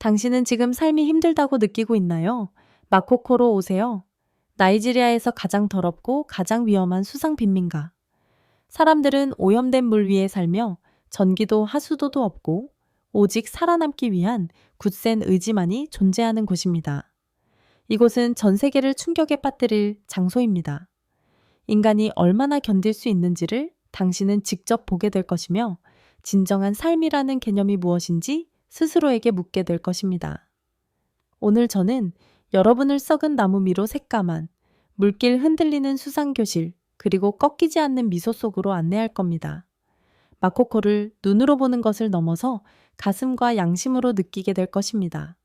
당신은 지금 삶이 힘들다고 느끼고 있나요? 마코코로 오세요. 나이지리아에서 가장 더럽고 가장 위험한 수상 빈민가. 사람들은 오염된 물 위에 살며 전기도 하수도도 없고 오직 살아남기 위한 굳센 의지만이 존재하는 곳입니다. 이곳은 전 세계를 충격에 빠뜨릴 장소입니다. 인간이 얼마나 견딜 수 있는지를 당신은 직접 보게 될 것이며 진정한 삶이라는 개념이 무엇인지 스스로에게 묻게 될 것입니다. 오늘 저는 여러분을 썩은 나무 위로 새까만 물길 흔들리는 수상교실 그리고 꺾이지 않는 미소 속으로 안내할 겁니다. 마코코를 눈으로 보는 것을 넘어서 가슴과 양심으로 느끼게 될 것입니다.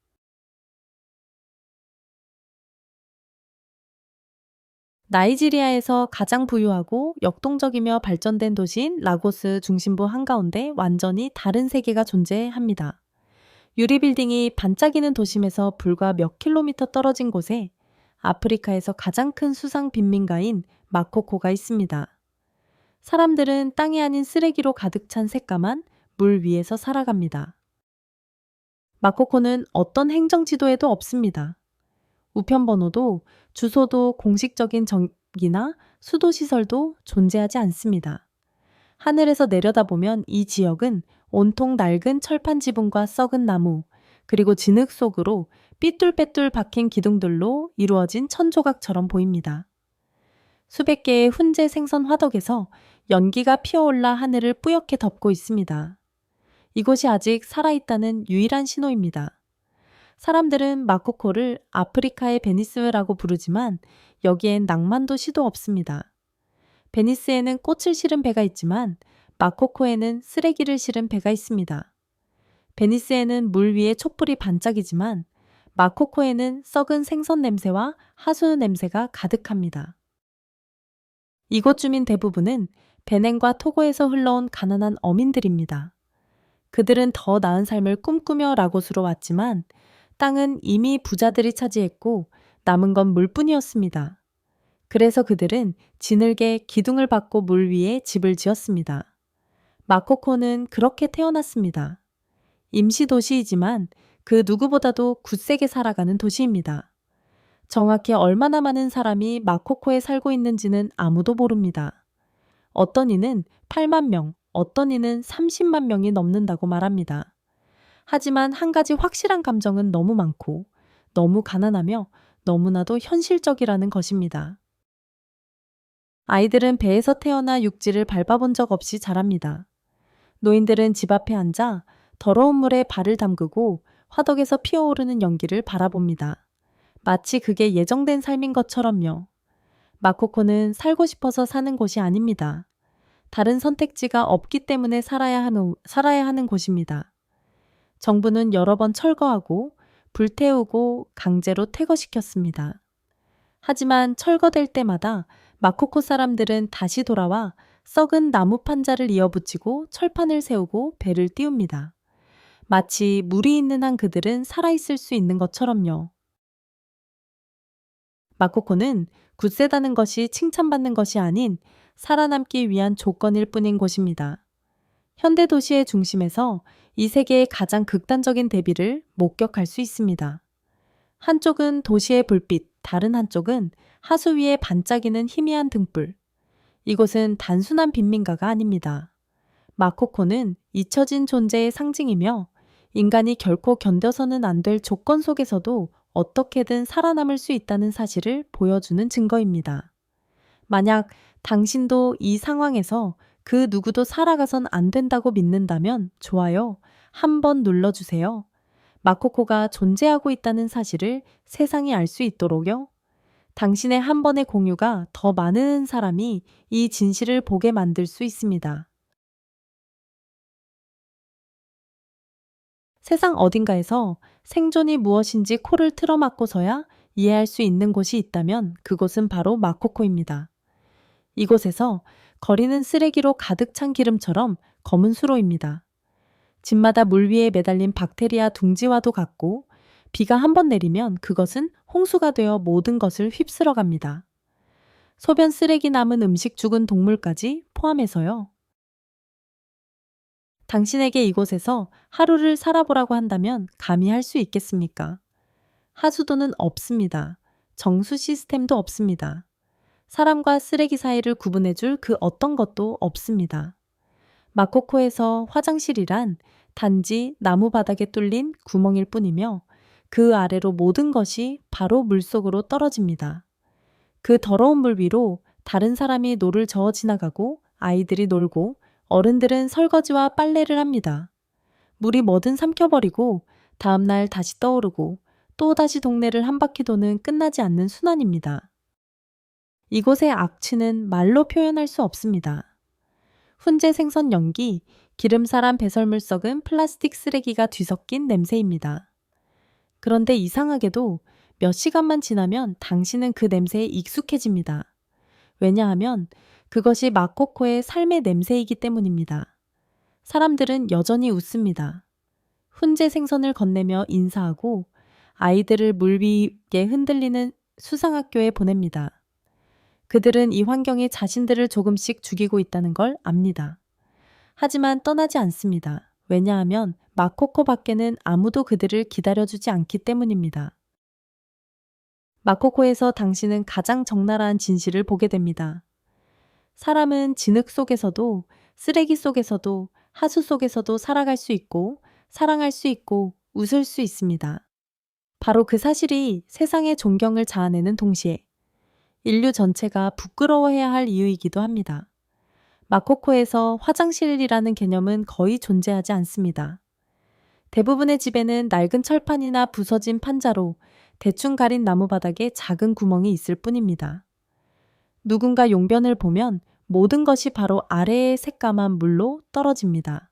나이지리아에서 가장 부유하고 역동적이며 발전된 도시인 라고스 중심부 한가운데 완전히 다른 세계가 존재합니다. 유리빌딩이 반짝이는 도심에서 불과 몇 킬로미터 떨어진 곳에 아프리카에서 가장 큰 수상 빈민가인 마코코가 있습니다. 사람들은 땅이 아닌 쓰레기로 가득 찬 새까만 물 위에서 살아갑니다. 마코코는 어떤 행정 지도에도 없습니다. 우편번호도 주소도 공식적인 정기나 수도 시설도 존재하지 않습니다. 하늘에서 내려다보면 이 지역은 온통 낡은 철판 지붕과 썩은 나무, 그리고 진흙 속으로 삐뚤빼뚤 박힌 기둥들로 이루어진 천조각처럼 보입니다. 수백 개의 훈제 생선 화덕에서 연기가 피어올라 하늘을 뿌옇게 덮고 있습니다. 이곳이 아직 살아있다는 유일한 신호입니다. 사람들은 마코코를 아프리카의 베니스라고 부르지만 여기엔 낭만도 시도 없습니다. 베니스에는 꽃을 실은 배가 있지만 마코코에는 쓰레기를 실은 배가 있습니다. 베니스에는 물 위에 촛불이 반짝이지만 마코코에는 썩은 생선 냄새와 하수 냄새가 가득합니다. 이곳 주민 대부분은 베넨과 토고에서 흘러온 가난한 어민들입니다. 그들은 더 나은 삶을 꿈꾸며 라고스로 왔지만 땅은 이미 부자들이 차지했고 남은 건 물뿐이었습니다. 그래서 그들은 지늘게 기둥을 받고 물 위에 집을 지었습니다. 마코코는 그렇게 태어났습니다. 임시 도시이지만 그 누구보다도 굳세게 살아가는 도시입니다. 정확히 얼마나 많은 사람이 마코코에 살고 있는지는 아무도 모릅니다. 어떤 이는 8만 명, 어떤 이는 30만 명이 넘는다고 말합니다. 하지만 한 가지 확실한 감정은 너무 많고 너무 가난하며 너무나도 현실적이라는 것입니다. 아이들은 배에서 태어나 육지를 밟아본 적 없이 자랍니다. 노인들은 집 앞에 앉아 더러운 물에 발을 담그고 화덕에서 피어오르는 연기를 바라봅니다. 마치 그게 예정된 삶인 것처럼요. 마코코는 살고 싶어서 사는 곳이 아닙니다. 다른 선택지가 없기 때문에 살아야 하는, 살아야 하는 곳입니다. 정부는 여러 번 철거하고 불태우고 강제로 퇴거시켰습니다. 하지만 철거될 때마다 마코코 사람들은 다시 돌아와 썩은 나무 판자를 이어붙이고 철판을 세우고 배를 띄웁니다. 마치 물이 있는 한 그들은 살아있을 수 있는 것처럼요. 마코코는 굳세다는 것이 칭찬받는 것이 아닌 살아남기 위한 조건일 뿐인 곳입니다. 현대 도시의 중심에서 이 세계의 가장 극단적인 대비를 목격할 수 있습니다. 한쪽은 도시의 불빛, 다른 한쪽은 하수 위에 반짝이는 희미한 등불. 이곳은 단순한 빈민가가 아닙니다. 마코코는 잊혀진 존재의 상징이며 인간이 결코 견뎌서는 안 될 조건 속에서도 어떻게든 살아남을 수 있다는 사실을 보여주는 증거입니다. 만약 당신도 이 상황에서 그 누구도 살아가선 안 된다고 믿는다면 좋아요. 한번 눌러주세요. 마코코가 존재하고 있다는 사실을 세상이 알 수 있도록요. 당신의 한 번의 공유가 더 많은 사람이 이 진실을 보게 만들 수 있습니다. 세상 어딘가에서 생존이 무엇인지 코를 틀어막고서야 이해할 수 있는 곳이 있다면 그곳은 바로 마코코입니다. 이곳에서 거리는 쓰레기로 가득 찬 기름처럼 검은 수로입니다. 집마다 물 위에 매달린 박테리아 둥지와도 같고 비가 한 번 내리면 그것은 홍수가 되어 모든 것을 휩쓸어 갑니다. 소변 쓰레기 남은 음식 죽은 동물까지 포함해서요. 당신에게 이곳에서 하루를 살아보라고 한다면 감히 할 수 있겠습니까? 하수도는 없습니다. 정수 시스템도 없습니다. 사람과 쓰레기 사이를 구분해줄 그 어떤 것도 없습니다. 마코코에서 화장실이란 단지 나무 바닥에 뚫린 구멍일 뿐이며 그 아래로 모든 것이 바로 물속으로 떨어집니다. 그 더러운 물 위로 다른 사람이 노를 저어 지나가고 아이들이 놀고 어른들은 설거지와 빨래를 합니다. 물이 뭐든 삼켜버리고 다음날 다시 떠오르고 또 다시 동네를 한 바퀴 도는 끝나지 않는 순환입니다. 이곳의 악취는 말로 표현할 수 없습니다. 훈제 생선 연기, 기름사람 배설물 썩은 플라스틱 쓰레기가 뒤섞인 냄새입니다. 그런데 이상하게도 몇 시간만 지나면 당신은 그 냄새에 익숙해집니다. 왜냐하면 그것이 마코코의 삶의 냄새이기 때문입니다. 사람들은 여전히 웃습니다. 훈제 생선을 건네며 인사하고 아이들을 물 위에 흔들리는 수상학교에 보냅니다. 그들은 이 환경이 자신들을 조금씩 죽이고 있다는 걸 압니다. 하지만 떠나지 않습니다. 왜냐하면 마코코 밖에는 아무도 그들을 기다려주지 않기 때문입니다. 마코코에서 당신은 가장 적나라한 진실을 보게 됩니다. 사람은 진흙 속에서도 쓰레기 속에서도 하수 속에서도 살아갈 수 있고 사랑할 수 있고 웃을 수 있습니다. 바로 그 사실이 세상의 존경을 자아내는 동시에 인류 전체가 부끄러워해야 할 이유이기도 합니다. 마코코에서 화장실이라는 개념은 거의 존재하지 않습니다. 대부분의 집에는 낡은 철판이나 부서진 판자로 대충 가린 나무 바닥에 작은 구멍이 있을 뿐입니다. 누군가 용변을 보면 모든 것이 바로 아래의 새까만 물로 떨어집니다.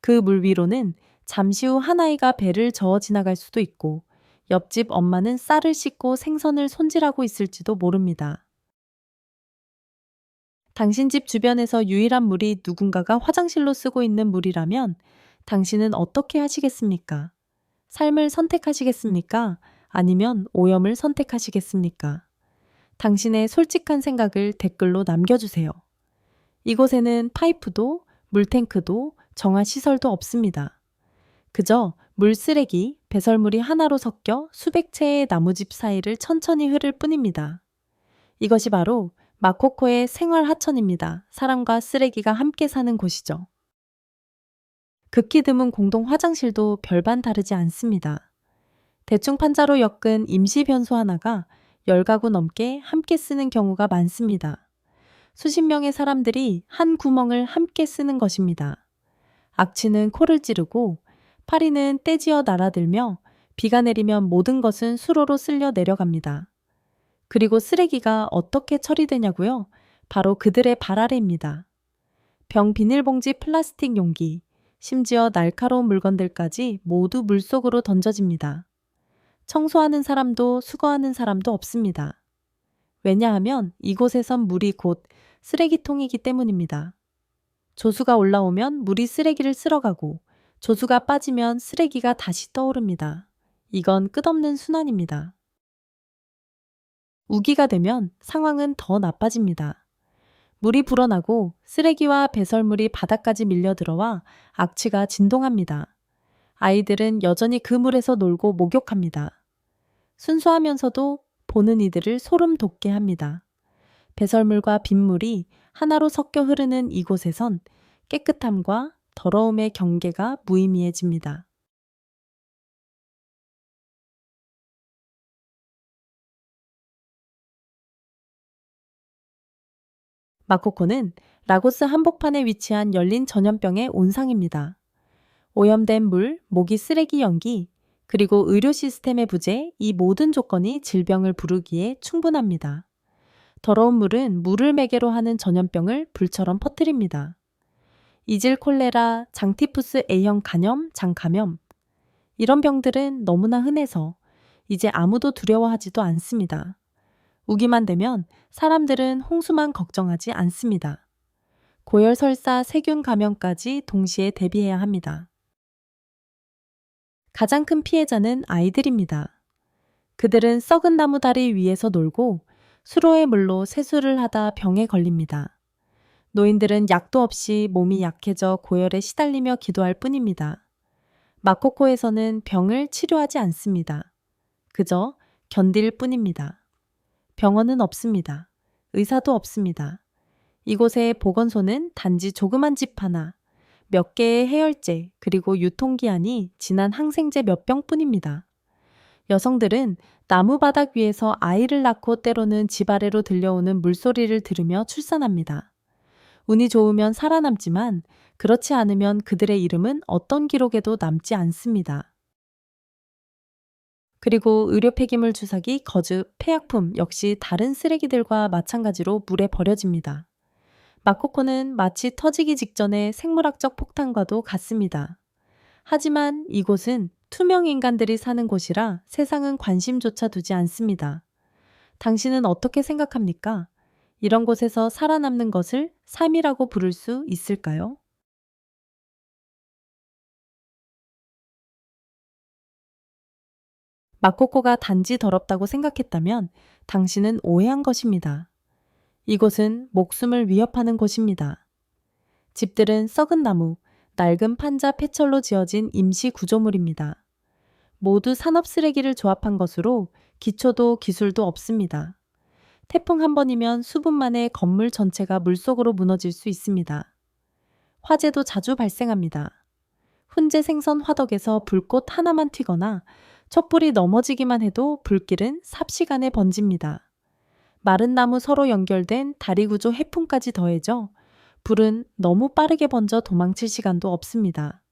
그 물 위로는 잠시 후 한 아이가 배를 저어 지나갈 수도 있고 옆집 엄마는 쌀을 씻고 생선을 손질하고 있을지도 모릅니다. 당신 집 주변에서 유일한 물이 누군가가 화장실로 쓰고 있는 물이라면 당신은 어떻게 하시겠습니까? 삶을 선택하시겠습니까? 아니면 오염을 선택하시겠습니까? 당신의 솔직한 생각을 댓글로 남겨주세요. 이곳에는 파이프도 물탱크도 정화 시설도 없습니다. 그저 물 쓰레기, 배설물이 하나로 섞여 수백 채의 나무집 사이를 천천히 흐를 뿐입니다. 이것이 바로 마코코의 생활 하천입니다. 사람과 쓰레기가 함께 사는 곳이죠. 극히 드문 공동 화장실도 별반 다르지 않습니다. 대충 판자로 엮은 임시 변소 하나가 열 가구 넘게 함께 쓰는 경우가 많습니다. 수십 명의 사람들이 한 구멍을 함께 쓰는 것입니다. 악취는 코를 찌르고 파리는 떼지어 날아들며 비가 내리면 모든 것은 수로로 쓸려 내려갑니다. 그리고 쓰레기가 어떻게 처리되냐고요? 바로 그들의 발 아래입니다. 병 비닐봉지 플라스틱 용기, 심지어 날카로운 물건들까지 모두 물속으로 던져집니다. 청소하는 사람도 수거하는 사람도 없습니다. 왜냐하면 이곳에선 물이 곧 쓰레기통이기 때문입니다. 조수가 올라오면 물이 쓰레기를 쓸어가고 조수가 빠지면 쓰레기가 다시 떠오릅니다. 이건 끝없는 순환입니다. 우기가 되면 상황은 더 나빠집니다. 물이 불어나고 쓰레기와 배설물이 바닥까지 밀려 들어와 악취가 진동합니다. 아이들은 여전히 그 물에서 놀고 목욕합니다. 순수하면서도 보는 이들을 소름 돋게 합니다. 배설물과 빗물이 하나로 섞여 흐르는 이곳에선 깨끗함과 더러움의 경계가 무의미해집니다. 마코코는 라고스 한복판에 위치한 열린 전염병의 온상입니다. 오염된 물, 모기 쓰레기 연기, 그리고 의료 시스템의 부재, 이 모든 조건이 질병을 부르기에 충분합니다. 더러운 물은 물을 매개로 하는 전염병을 불처럼 퍼뜨립니다. 이질 콜레라, 장티푸스 A형 간염, 장감염. 이런 병들은 너무나 흔해서 이제 아무도 두려워하지도 않습니다. 우기만 되면 사람들은 홍수만 걱정하지 않습니다. 고열설사, 세균 감염까지 동시에 대비해야 합니다. 가장 큰 피해자는 아이들입니다. 그들은 썩은 나무 다리 위에서 놀고 수로의 물로 세수를 하다 병에 걸립니다. 노인들은 약도 없이 몸이 약해져 고열에 시달리며 기도할 뿐입니다. 마코코에서는 병을 치료하지 않습니다. 그저 견딜 뿐입니다. 병원은 없습니다. 의사도 없습니다. 이곳의 보건소는 단지 조그만 집 하나, 몇 개의 해열제, 그리고 유통기한이 지난 항생제 몇 병뿐입니다. 여성들은 나무 바닥 위에서 아이를 낳고 때로는 집 아래로 들려오는 물소리를 들으며 출산합니다. 운이 좋으면 살아남지만 그렇지 않으면 그들의 이름은 어떤 기록에도 남지 않습니다. 그리고 의료 폐기물 주사기, 거즈, 폐약품 역시 다른 쓰레기들과 마찬가지로 물에 버려집니다. 마코코는 마치 터지기 직전의 생물학적 폭탄과도 같습니다. 하지만 이곳은 투명 인간들이 사는 곳이라 세상은 관심조차 두지 않습니다. 당신은 어떻게 생각합니까? 이런 곳에서 살아남는 것을 삶이라고 부를 수 있을까요? 마코코가 단지 더럽다고 생각했다면 당신은 오해한 것입니다. 이곳은 목숨을 위협하는 곳입니다. 집들은 썩은 나무, 낡은 판자 폐철로 지어진 임시 구조물입니다. 모두 산업 쓰레기를 조합한 것으로 기초도 기술도 없습니다. 태풍 한 번이면 수분 만에 건물 전체가 물속으로 무너질 수 있습니다. 화재도 자주 발생합니다. 훈제 생선 화덕에서 불꽃 하나만 튀거나 촛불이 넘어지기만 해도 불길은 삽시간에 번집니다. 마른 나무 서로 연결된 다리 구조 해풍까지 더해져 불은 너무 빠르게 번져 도망칠 시간도 없습니다.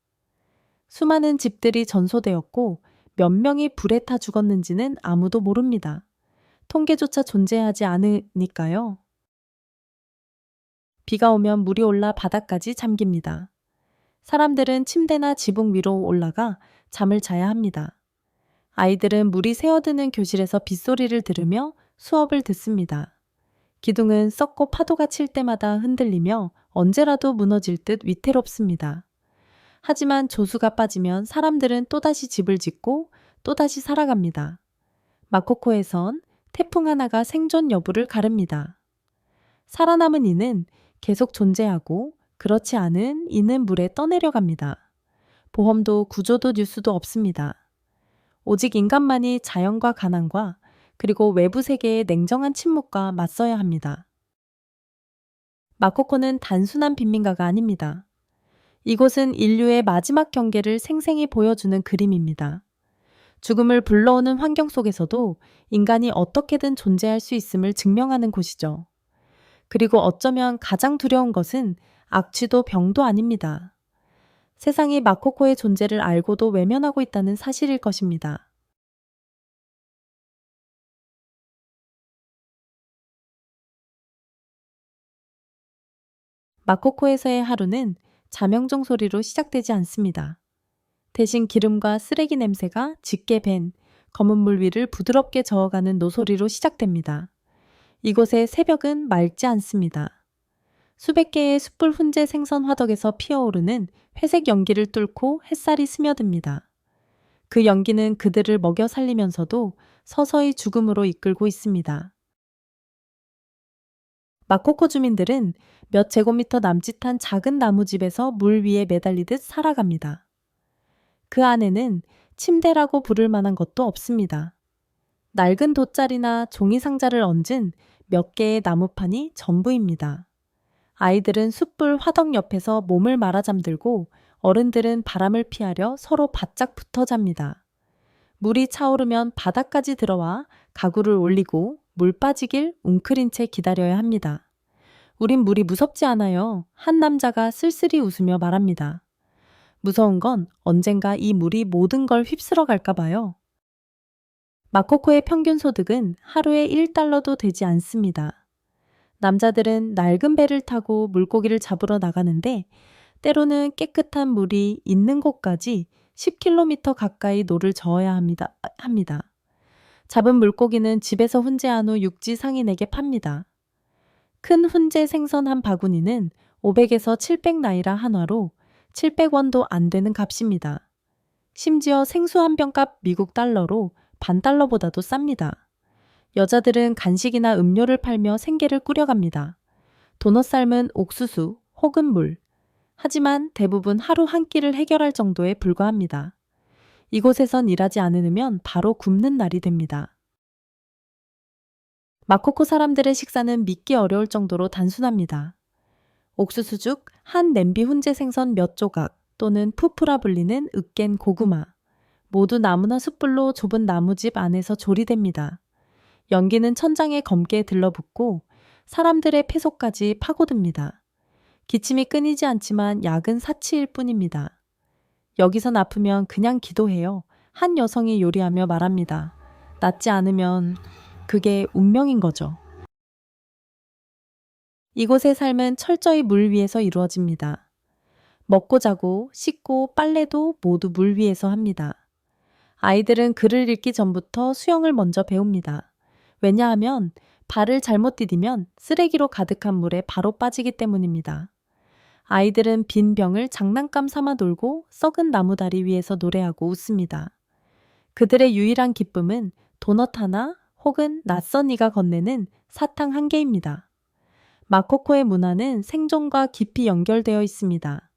수많은 집들이 전소되었고 몇 명이 불에 타 죽었는지는 아무도 모릅니다. 통계조차 존재하지 않으니까요. 비가 오면 물이 올라 바닥까지 잠깁니다. 사람들은 침대나 지붕 위로 올라가 잠을 자야 합니다. 아이들은 물이 새어드는 교실에서 빗소리를 들으며 수업을 듣습니다. 기둥은 썩고 파도가 칠 때마다 흔들리며 언제라도 무너질 듯 위태롭습니다. 하지만 조수가 빠지면 사람들은 또다시 집을 짓고 또다시 살아갑니다. 마코코에선 태풍 하나가 생존 여부를 가릅니다. 살아남은 이는 계속 존재하고 그렇지 않은 이는 물에 떠내려갑니다. 보험도 구조도 뉴스도 없습니다. 오직 인간만이 자연과 가난과 그리고 외부 세계의 냉정한 침묵과 맞서야 합니다. 마코코는 단순한 빈민가가 아닙니다. 이곳은 인류의 마지막 경계를 생생히 보여주는 그림입니다. 죽음을 불러오는 환경 속에서도 인간이 어떻게든 존재할 수 있음을 증명하는 곳이죠. 그리고 어쩌면 가장 두려운 것은 악취도 병도 아닙니다. 세상이 마코코의 존재를 알고도 외면하고 있다는 사실일 것입니다. 마코코에서의 하루는 자명종 소리로 시작되지 않습니다. 대신 기름과 쓰레기 냄새가 짙게 밴 검은 물 위를 부드럽게 저어가는 노소리로 시작됩니다. 이곳의 새벽은 맑지 않습니다. 수백 개의 숯불 훈제 생선 화덕에서 피어오르는 회색 연기를 뚫고 햇살이 스며듭니다. 그 연기는 그들을 먹여 살리면서도 서서히 죽음으로 이끌고 있습니다. 마코코 주민들은 몇 제곱미터 남짓한 작은 나무집에서 물 위에 매달리듯 살아갑니다. 그 안에는 침대라고 부를 만한 것도 없습니다. 낡은 돗자리나 종이 상자를 얹은 몇 개의 나무판이 전부입니다. 아이들은 숯불 화덕 옆에서 몸을 말아 잠들고 어른들은 바람을 피하려 서로 바짝 붙어 잡니다. 물이 차오르면 바닥까지 들어와 가구를 올리고 물 빠지길 웅크린 채 기다려야 합니다. 우린 물이 무섭지 않아요. 한 남자가 쓸쓸히 웃으며 말합니다. 무서운 건 언젠가 이 물이 모든 걸 휩쓸어 갈까 봐요. 마코코의 평균 소득은 하루에 1달러도 되지 않습니다. 남자들은 낡은 배를 타고 물고기를 잡으러 나가는데 때로는 깨끗한 물이 있는 곳까지 10km 가까이 노를 저어야 합니다. 합니다. 잡은 물고기는 집에서 훈제한 후 육지 상인에게 팝니다. 큰 훈제 생선 한 바구니는 500에서 700 나이라 한화로 700원도 안 되는 값입니다. 심지어 생수 한 병값 미국 달러로 반 달러보다도 쌉니다. 여자들은 간식이나 음료를 팔며 생계를 꾸려갑니다. 도넛 삶은 옥수수 혹은 물. 하지만 대부분 하루 한 끼를 해결할 정도에 불과합니다. 이곳에선 일하지 않으면 바로 굶는 날이 됩니다. 마코코 사람들의 식사는 믿기 어려울 정도로 단순합니다. 옥수수죽, 한 냄비 훈제 생선 몇 조각 또는 푸푸라 불리는 으깬 고구마. 모두 나무나 숯불로 좁은 나무집 안에서 조리됩니다. 연기는 천장에 검게 들러붙고 사람들의 폐속까지 파고듭니다. 기침이 끊이지 않지만 약은 사치일 뿐입니다. 여기선 아프면 그냥 기도해요. 한 여성이 요리하며 말합니다. 낫지 않으면 그게 운명인 거죠. 이곳의 삶은 철저히 물 위에서 이루어집니다. 먹고 자고 씻고 빨래도 모두 물 위에서 합니다. 아이들은 글을 읽기 전부터 수영을 먼저 배웁니다. 왜냐하면 발을 잘못 디디면 쓰레기로 가득한 물에 바로 빠지기 때문입니다. 아이들은 빈 병을 장난감 삼아 놀고 썩은 나무다리 위에서 노래하고 웃습니다. 그들의 유일한 기쁨은 도넛 하나 혹은 낯선 이가 건네는 사탕 한 개입니다. 마코코의 문화는 생존과 깊이 연결되어 있습니다.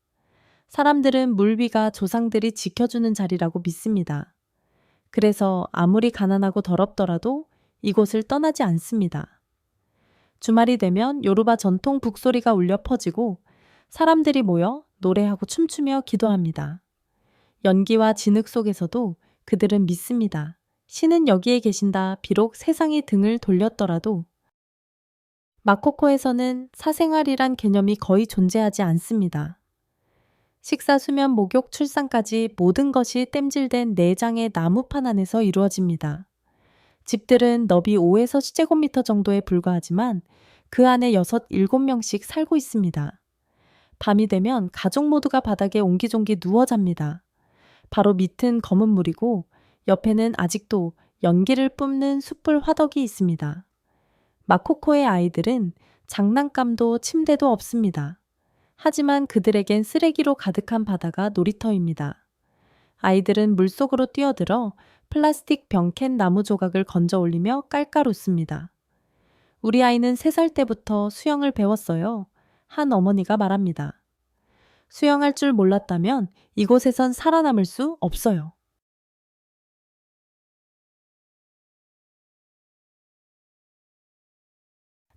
사람들은 물 위가 조상들이 지켜주는 자리라고 믿습니다. 그래서 아무리 가난하고 더럽더라도 이곳을 떠나지 않습니다. 주말이 되면 요르바 전통 북소리가 울려 퍼지고 사람들이 모여 노래하고 춤추며 기도합니다. 연기와 진흙 속에서도 그들은 믿습니다. 신은 여기에 계신다. 비록 세상이 등을 돌렸더라도 마코코에서는 사생활이란 개념이 거의 존재하지 않습니다. 식사, 수면, 목욕, 출산까지 모든 것이 땜질된 네 장의 나무판 안에서 이루어집니다. 집들은 너비 5에서 10제곱미터 정도에 불과하지만 그 안에 6, 7명씩 살고 있습니다. 밤이 되면 가족 모두가 바닥에 옹기종기 누워 잡니다. 바로 밑은 검은 물이고 옆에는 아직도 연기를 뿜는 숯불 화덕이 있습니다. 마코코의 아이들은 장난감도 침대도 없습니다. 하지만 그들에겐 쓰레기로 가득한 바다가 놀이터입니다. 아이들은 물속으로 뛰어들어 플라스틱 병캔 나무 조각을 건져 올리며 깔깔 웃습니다. 우리 아이는 3살 때부터 수영을 배웠어요. 한 어머니가 말합니다. 수영할 줄 몰랐다면 이곳에선 살아남을 수 없어요.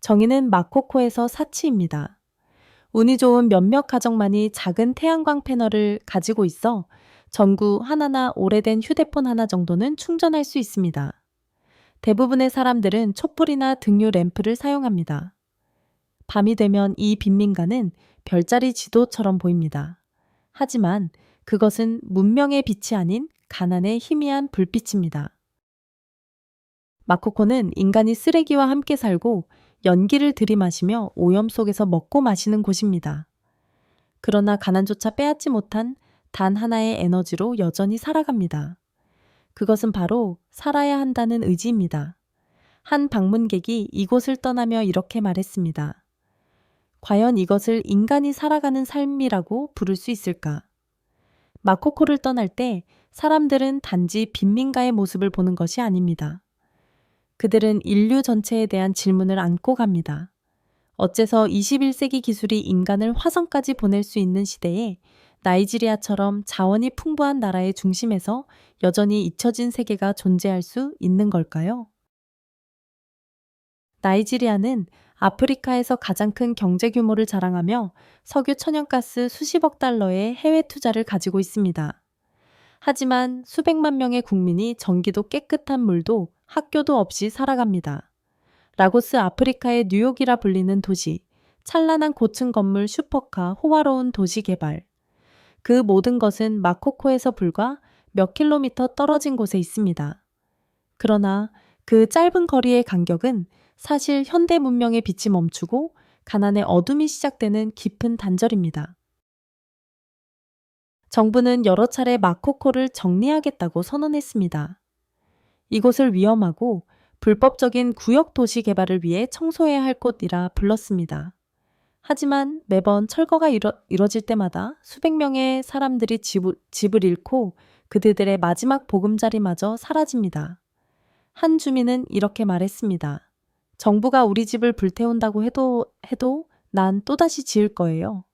정의는 마코코에서 사치입니다. 운이 좋은 몇몇 가정만이 작은 태양광 패널을 가지고 있어 전구 하나나 오래된 휴대폰 하나 정도는 충전할 수 있습니다. 대부분의 사람들은 촛불이나 등유 램프를 사용합니다. 밤이 되면 이 빈민가는 별자리 지도처럼 보입니다. 하지만 그것은 문명의 빛이 아닌 가난의 희미한 불빛입니다. 마코코는 인간이 쓰레기와 함께 살고 연기를 들이마시며 오염 속에서 먹고 마시는 곳입니다. 그러나 가난조차 빼앗지 못한 단 하나의 에너지로 여전히 살아갑니다. 그것은 바로 살아야 한다는 의지입니다. 한 방문객이 이곳을 떠나며 이렇게 말했습니다. 과연 이것을 인간이 살아가는 삶이라고 부를 수 있을까? 마코코를 떠날 때 사람들은 단지 빈민가의 모습을 보는 것이 아닙니다. 그들은 인류 전체에 대한 질문을 안고 갑니다. 어째서 21세기 기술이 인간을 화성까지 보낼 수 있는 시대에 나이지리아처럼 자원이 풍부한 나라의 중심에서 여전히 잊혀진 세계가 존재할 수 있는 걸까요? 나이지리아는 아프리카에서 가장 큰 경제 규모를 자랑하며 석유 천연가스 수십억 달러의 해외 투자를 가지고 있습니다. 하지만 수백만 명의 국민이 전기도 깨끗한 물도 학교도 없이 살아갑니다. 라고스 아프리카의 뉴욕이라 불리는 도시, 찬란한 고층 건물 슈퍼카, 호화로운 도시 개발. 그 모든 것은 마코코에서 불과 몇 킬로미터 떨어진 곳에 있습니다. 그러나 그 짧은 거리의 간격은 사실 현대 문명의 빛이 멈추고 가난의 어둠이 시작되는 깊은 단절입니다. 정부는 여러 차례 마코코를 정리하겠다고 선언했습니다. 이곳을 위험하고 불법적인 구역 도시 개발을 위해 청소해야 할 곳이라 불렀습니다. 하지만 매번 철거가 이뤄, 이뤄질 때마다 수백 명의 사람들이 집을, 집을 잃고 그들의 마지막 보금자리마저 사라집니다. 한 주민은 이렇게 말했습니다. 정부가 우리 집을 불태운다고 해도, 해도 난 또다시 지을 거예요.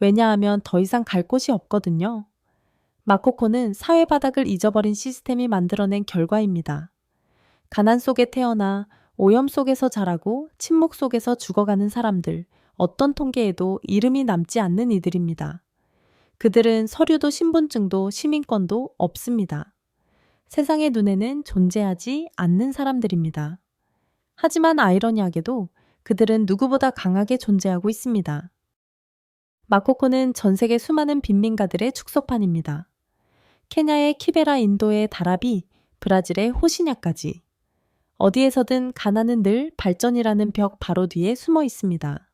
왜냐하면 더 이상 갈 곳이 없거든요. 마코코는 사회 바닥을 잊어버린 시스템이 만들어낸 결과입니다. 가난 속에 태어나 오염 속에서 자라고 침묵 속에서 죽어가는 사람들, 어떤 통계에도 이름이 남지 않는 이들입니다. 그들은 서류도 신분증도 시민권도 없습니다. 세상의 눈에는 존재하지 않는 사람들입니다. 하지만 아이러니하게도 그들은 누구보다 강하게 존재하고 있습니다. 마코코는 전 세계 수많은 빈민가들의 축소판입니다. 케냐의 키베라 인도의 다라비, 브라질의 호시냐까지. 어디에서든 가난은 늘 발전이라는 벽 바로 뒤에 숨어 있습니다.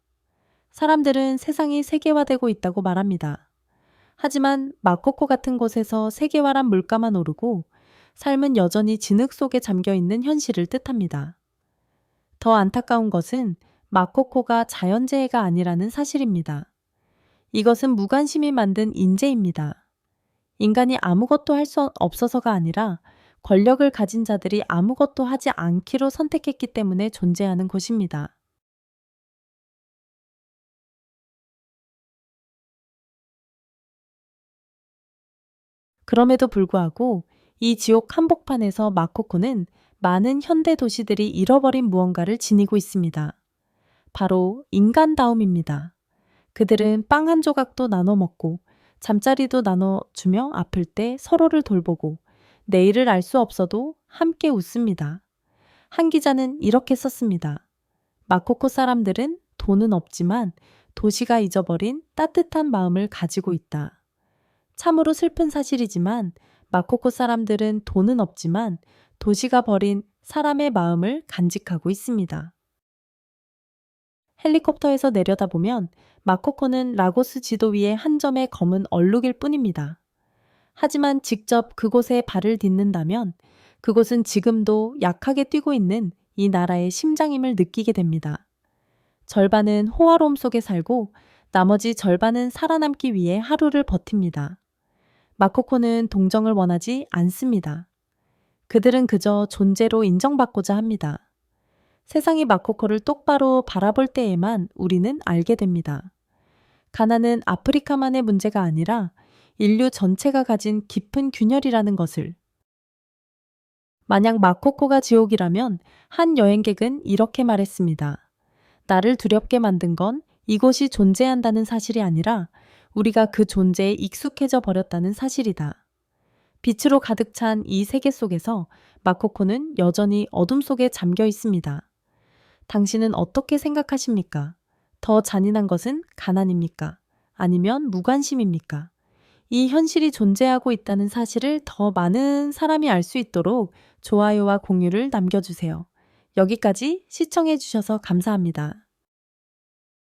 사람들은 세상이 세계화되고 있다고 말합니다. 하지만 마코코 같은 곳에서 세계화란 물가만 오르고 삶은 여전히 진흙 속에 잠겨 있는 현실을 뜻합니다. 더 안타까운 것은 마코코가 자연재해가 아니라는 사실입니다. 이것은 무관심이 만든 인재입니다. 인간이 아무것도 할 수 없어서가 아니라 권력을 가진 자들이 아무것도 하지 않기로 선택했기 때문에 존재하는 것입니다. 그럼에도 불구하고 이 지옥 한복판에서 마코코는 많은 현대 도시들이 잃어버린 무언가를 지니고 있습니다. 바로 인간다움입니다. 그들은 빵 한 조각도 나눠 먹고 잠자리도 나눠주며 아플 때 서로를 돌보고 내일을 알 수 없어도 함께 웃습니다. 한 기자는 이렇게 썼습니다. 마코코 사람들은 돈은 없지만 도시가 잊어버린 따뜻한 마음을 가지고 있다. 참으로 슬픈 사실이지만 마코코 사람들은 돈은 없지만 도시가 버린 사람의 마음을 간직하고 있습니다. 헬리콥터에서 내려다보면 마코코는 라고스 지도 위의 한 점의 검은 얼룩일 뿐입니다. 하지만 직접 그곳에 발을 딛는다면 그곳은 지금도 약하게 뛰고 있는 이 나라의 심장임을 느끼게 됩니다. 절반은 호화로움 속에 살고 나머지 절반은 살아남기 위해 하루를 버팁니다. 마코코는 동정을 원하지 않습니다. 그들은 그저 존재로 인정받고자 합니다. 세상이 마코코를 똑바로 바라볼 때에만 우리는 알게 됩니다. 가난은 아프리카만의 문제가 아니라 인류 전체가 가진 깊은 균열이라는 것을. 만약 마코코가 지옥이라면 한 여행객은 이렇게 말했습니다. 나를 두렵게 만든 건 이곳이 존재한다는 사실이 아니라 우리가 그 존재에 익숙해져 버렸다는 사실이다. 빛으로 가득 찬 이 세계 속에서 마코코는 여전히 어둠 속에 잠겨 있습니다. 당신은 어떻게 생각하십니까? 더 잔인한 것은 가난입니까? 아니면 무관심입니까? 이 현실이 존재하고 있다는 사실을 더 많은 사람이 알 수 있도록 좋아요와 공유를 남겨주세요. 여기까지 시청해주셔서 감사합니다.